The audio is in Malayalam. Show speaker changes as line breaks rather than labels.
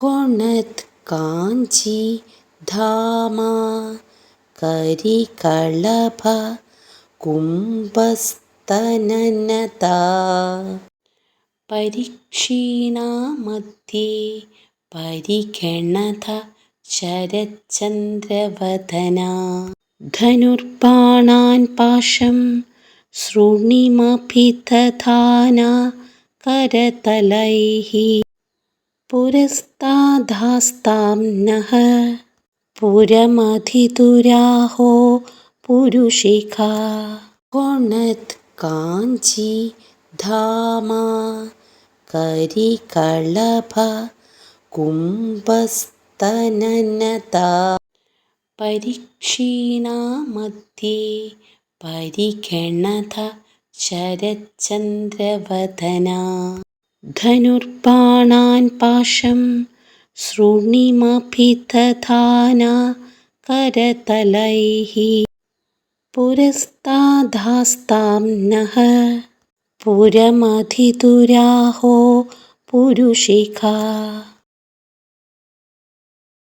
കൊണത് കാഞ്ചി ധാമ കരികളഭ കുംഭസ്തനനത പരീക്ഷീണാമധ്യേ പരിഗണത ശരചന്ദ്രവദന ധനുർബാണാൻ പാശം ശൃണിമഭിദധാന करतलैः പുരസ്താധാസ്താം നഃ പുരമധിതുരാഹോ പുരുഷിക. കൊണത് കാഞ്ചി ധാമാ. കരികളഭ കുംഭസ്തനനത. പരീക്ഷീണാമധ്യേ പരിഗണത ശരചന്ദ്രവദന धनुर्बाणान् पाशं सृणिमभिदधाना करतलैः पुरस्ताधास्तां नः पुरमधिदुराहो पुरुषिका